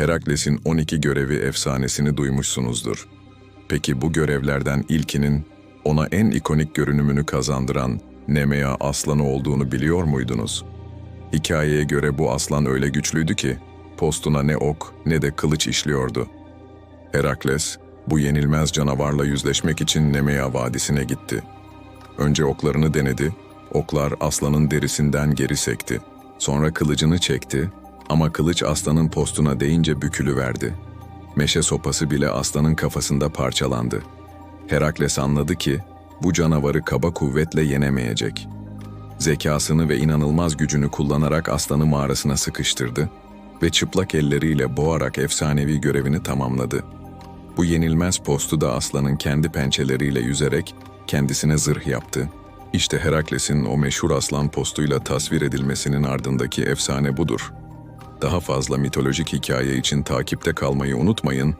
Herakles'in 12 görevi efsanesini duymuşsunuzdur. Peki bu görevlerden ilkinin ona en ikonik görünümünü kazandıran Nemea aslanı olduğunu biliyor muydunuz? Hikayeye göre bu aslan öyle güçlüydü ki postuna ne ok ne de kılıç işliyordu. Herakles bu yenilmez canavarla yüzleşmek için Nemea Vadisi'ne gitti. Önce oklarını denedi, oklar aslanın derisinden geri sekti. Sonra kılıcını çekti ama kılıç aslanın postuna değince bükülüverdi. Meşe sopası bile aslanın kafasında parçalandı. Herakles anladı ki bu canavarı kaba kuvvetle yenemeyecek. Zekasını ve inanılmaz gücünü kullanarak aslanı mağarasına sıkıştırdı ve çıplak elleriyle boğarak efsanevi görevini tamamladı. Bu yenilmez postu da aslanın kendi pençeleriyle yüzerek kendisine zırh yaptı. İşte Herakles'in o meşhur aslan postuyla tasvir edilmesinin ardındaki efsane budur. Daha fazla mitolojik hikaye için takipte kalmayı unutmayın